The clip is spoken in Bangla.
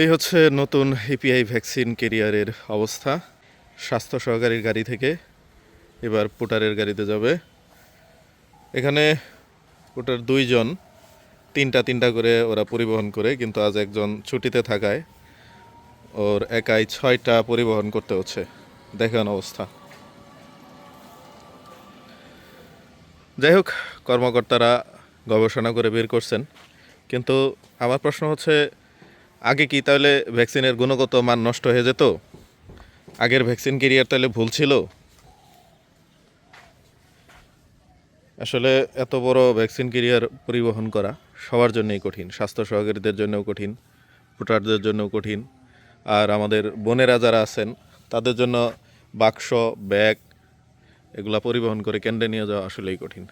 এই হচ্ছে নতুন এপিআই ভ্যাকসিন কেরিয়ারের অবস্থা। স্বাস্থ্য সহকারীর গাড়ি থেকে এবার পুটারের গাড়িতে যাবে। এখানে পুটার দুইজন, তিনটা তিনটা করে ওরা পরিবহন করে, কিন্তু আজ একজন ছুটিতে থাকায়। ওর একাই ছয়টা পরিবহন করতে হচ্ছে। দেখেন অবস্থা। যাই হোক, কর্মকর্তারা গবেষণা করে বের করছেন। কিন্তু আমার প্রশ্ন হচ্ছে আগে কি তাহলে ভ্যাকসিনের গুণগত মান নষ্ট হয়ে যেত? আগের ভ্যাকসিন কেরিয়ার তাহলে ভুল ছিল? আসলে এত বড় ভ্যাকসিন কেরিয়ার পরিবহন করা সবার জন্যই কঠিন, স্বাস্থ্য সহকারীদের জন্যও কঠিন, ভোটারদের জন্যও কঠিন। আর আমাদের বোনেরা যারা আছেন, তাদের জন্য বাক্স, ব্যাগ, এগুলা পরিবহন করে কেন্দ্রে নিয়ে যাওয়া আসলেই কঠিন।